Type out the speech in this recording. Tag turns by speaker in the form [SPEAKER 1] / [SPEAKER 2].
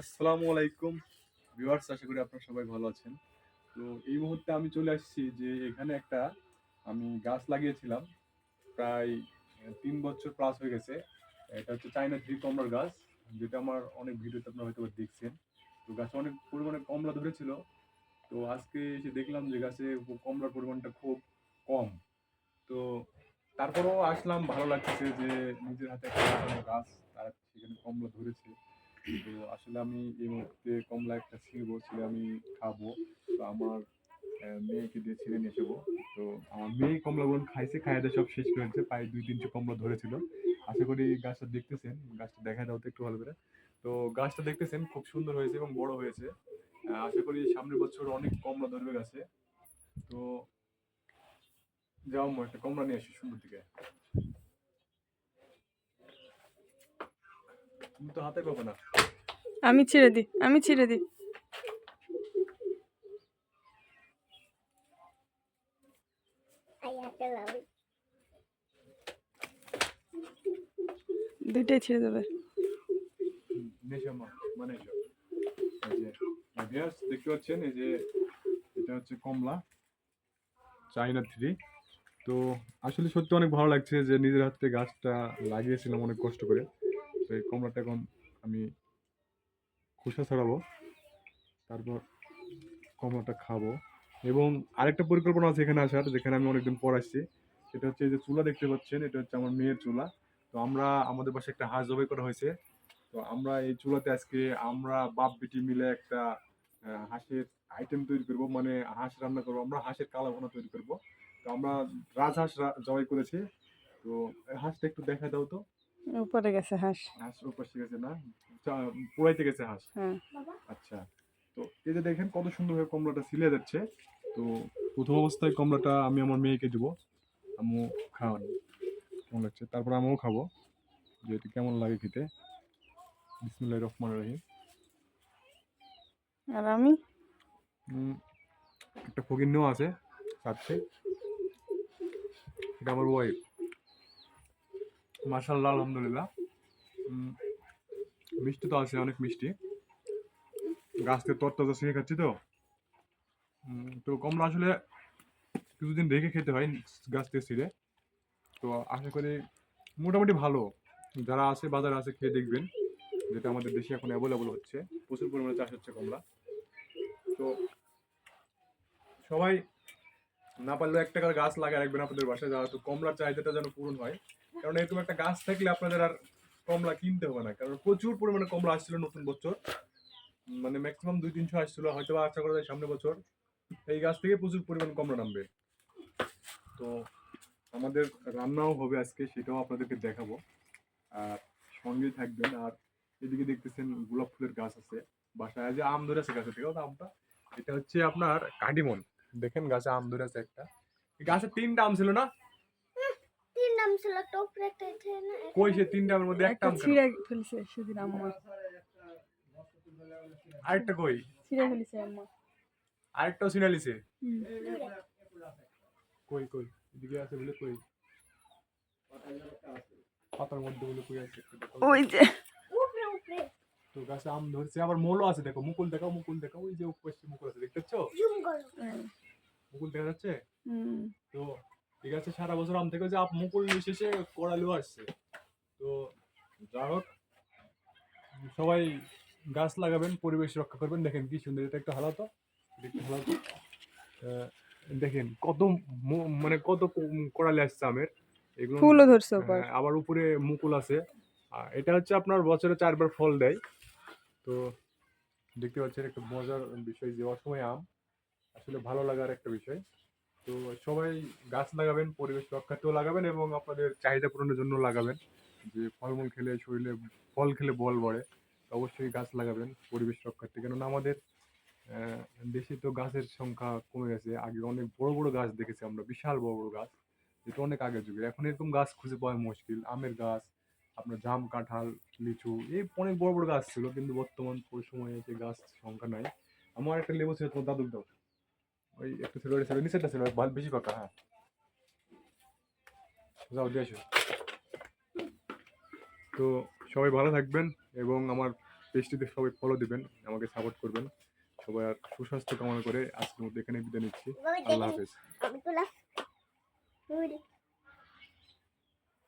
[SPEAKER 1] আসসালামু আলাইকুম। ভিউয়ার্স, আশা করি আপনারা সবাই ভালো আছেন। তো এই মুহূর্তে আমি চলে আসছি যে এখানে একটা আমি গাছ লাগিয়েছিলাম। প্রায় তিন বছর প্লাস হয়ে গেছে। এটা হচ্ছে চাইনা থ্রি কমলার গাছ, যেটা আমার অনেক ভিডিওতে আপনারা হয়তো দেখছেন। তো গাছে অনেক পরিমাণে কমলা ধরেছিল। তো আজকে এসে দেখলাম যে গাছে কমলার পরিমাণটা খুব কম। তো তারপরেও আসলাম, ভালো লাগছে যে নিজের হাতে একটা গাছ, তার সেখানে কমলা ধরেছে। আসলে আমি এই মুহূর্তে কমলা একটা ছিঁড়বো, ছিঁড়ে আমি খাব। তো আমার মেয়েকে দিয়ে ছিঁড়ে নিয়ে যাব। তো আমার মেয়ে কমলাগুলো খাইছে, খাইয়ে সব শেষ করেছে প্রায় দুই তিনশো কমলা ধরেছিল। আশা করি গাছটা দেখতেছেন, গাছটা দেখা দাও তো একটু ভালো করে। তো গাছটা দেখতেছেন, খুব সুন্দর হয়েছে এবং বড় হয়েছে। আশা করি সামনের বছর অনেক কমলা ধরবে গাছে। তো যাও একটা কমলা নিয়ে আসি সুন্দর দিকে। তুমি তো হাতে পাবে না।
[SPEAKER 2] আমি ছেড়ে দিই, আমি ছেড়ে দিই। দুইটাই ছেড়ে দেবে।
[SPEAKER 1] মানে দেখতে পাচ্ছেন, এই যে এটা হচ্ছে কমলা থ্রি। তো আসলে সত্যি অনেক ভালো লাগছে যে নিজের হাতে গাছটা লাগিয়েছিলাম অনেক কষ্ট করে। কমলাটা এখন আমি খোসা ছাড়াবো, তারপর কমলাটা খাব এবং আরেকটা পরিকল্পনা আছে এখানে আসার, যেখানে আমি অনেকদিন পর আসছি। সেটা হচ্ছে এই যে চুলা দেখতে পাচ্ছেন, এটা হচ্ছে আমার মেয়ের চুলা। তো আমরা, আমাদের পাশে একটা হাঁস জবাই করা হয়েছে। তো আমরা এই চুলাতে আজকে আমরা বাপ বেটি মিলে একটা হাঁসের আইটেম তৈরি করব মানে হাঁস রান্না করব, আমরা হাঁসের কালা ভুনা তৈরি করব। তো আমরা রাজহাঁস জবাই করেছি। তো হাঁসটা একটু দেখা দাও তো।
[SPEAKER 2] উপরে গেছে হাঁস।
[SPEAKER 1] হাঁস উপাসে গেছে না? পোড়াইতে গেছে হাঁস?
[SPEAKER 2] হ্যাঁ।
[SPEAKER 1] আচ্ছা। তো এই যে দেখেন কত সুন্দরভাবে কমলাটা সিলে যাচ্ছে। তো প্রথম অবস্থায় কমলাটা আমি আমার মেয়েকে দেবো। আম্মু খাওয়ান। কেমন লাগছে? তারপর আমিও খাব। যে এটা কেমন লাগে খেতে। বিসমুল্লাহ রহমান রহিম।
[SPEAKER 2] আর আমি?
[SPEAKER 1] একটা ফকিন্নও আছে সাথে এটা আমার ওয়াইফ মার্শাল্লাহ আলহামদুলিল্লাহ। মিষ্টি তো আছে, অনেক মিষ্টি। গাছ থেকে তরতাজা ছিঁড়ে খাচ্ছি তো। তো কমলা আসলে কিছুদিন রেখে খেতে হয় গাছ থেকে ছিঁড়ে। তো আশা করি মোটামুটি ভালো। যারা আছে, বাজারে আছে, খেয়ে দেখবেন যেটা আমাদের দেশে এখন অ্যাভেলেবল হচ্ছে। প্রচুর পরিমাণে চাষ হচ্ছে কমলা। তো সবাই না পারলেও এক টাকার গাছ লাগায় রাখবেন আপনাদের বাসায়, যারা তো কমলার চাহিদাটা যেন পূরণ হয়। কারণ এরকম একটা গাছ থাকলে আপনাদের আর কমলা কিনতে হবে না। কারণ প্রচুর পরিমাণে কমলা আসছিল নতুন বছর। মানে ম্যাক্সিমাম দুই, তিনশো আসছিল হয়তো বা আশা করা যায় সামনের বছর। এই গাছ থেকে প্রচুর পরিমাণ কমলা নামবে। তো আমাদের রান্নাও হবে আজকে, সেটাও আপনাদেরকে দেখাবো। আর সঙ্গেই থাকবেন। আর এদিকে দেখতেছেন গোলাপ ফুলের গাছ আছে। বাসায় যে আম ধরে আছে গাছের থেকে আমটা এটা হচ্ছে আপনার কাটিমন। দেখেন গাছে আম ধরে আছে একটা গাছে তিনটা আম ছিল না?
[SPEAKER 3] তিন নাম ছিল একটা
[SPEAKER 1] কই সে তিনটা আমের মধ্যে একটা
[SPEAKER 2] একটা
[SPEAKER 1] আম
[SPEAKER 2] ছিঁড়ে ফেলছে সেদিন আম্মা।
[SPEAKER 1] আরেকটা কই?
[SPEAKER 2] ছিঁড়ে ফেলছে আম্মা।
[SPEAKER 1] কই কই? এদিকে আছে বলে কই? পাতার মধ্যে বলে কই আছে?
[SPEAKER 2] ওই যে
[SPEAKER 1] তো গাছে আম ধরছে আবার মোলও আছে দেখো মুকুল দেখাও মুকুল দেখাও ওই যে উপরে মুকুল আছে দেখতে পাচ্ছ?
[SPEAKER 2] হ্যাঁ।
[SPEAKER 1] মুকুল দেখা যাচ্ছে? তো ঠিক আছে সারা বছর আম থেকে যে আপ মুকুল শেষে করালেও আসছে। তো যা হোক সবাই গাছ লাগাবেন পরিবেশ রক্ষা করবেন। দেখেন কি সুন্দর এটা একটু হালাতো দেখতে হালাতো। আহ, দেখেন কত মানে কত ক- করালে আসছে আমের। এগুলো
[SPEAKER 2] ফুলও ধরছে
[SPEAKER 1] হ্যাঁ, আবার উপরে মুকুল আছে। আর এটা হচ্ছে আপনার বছরে চারবার ফল দেয়। তো দেখতে পাচ্ছেন একটা মজার বিষয় যে অসময় আম। আসলে ভালো লাগার একটা বিষয়। তো সবাই গাছ লাগাবেন, পরিবেশ রক্ষার্থেও লাগাবেন এবং আপনাদের চাহিদা পূরণের জন্য লাগাবেন। যে ফলমূল খেলে শরীরে ফল খেলে বল বাড়ে অবশ্যই গাছ লাগাবেন পরিবেশ রক্ষার্থে। কেননা আমাদের দেশে তো গাছের সংখ্যা কমে গেছে। আগে অনেক বড় বড় গাছ দেখেছি আমরা, বিশাল বড় বড় গাছ। যেটা অনেক আগের যুগে এখন এরকম গাছ খুঁজে পাওয়া মুশকিল। আমের গাছ আপনার জাম কাঁঠাল লিচু এই অনেক বড় বড় গাছ ছিল কিন্তু বর্তমান ওই সময়ে যে গাছ সংখ্যা নাই। আমার একটা লেবু ছিল তোমার দাদুর দাও ওই একটু ছিল ছিল নিচেরটা ছিল ভালো বেশি পাকা হ্যাঁ। যাও দিয়ে আসো। তো সবাই ভালো থাকবেন এবং আমার পেজটিতে সবাই ফলো দিবেন আমাকে সাপোর্ট করবেন। সবাই আর সুস্বাস্থ্য কামনা করে আজকের মধ্যে এখানে বিদায় নিচ্ছি। আল্লাহ হাফেজ।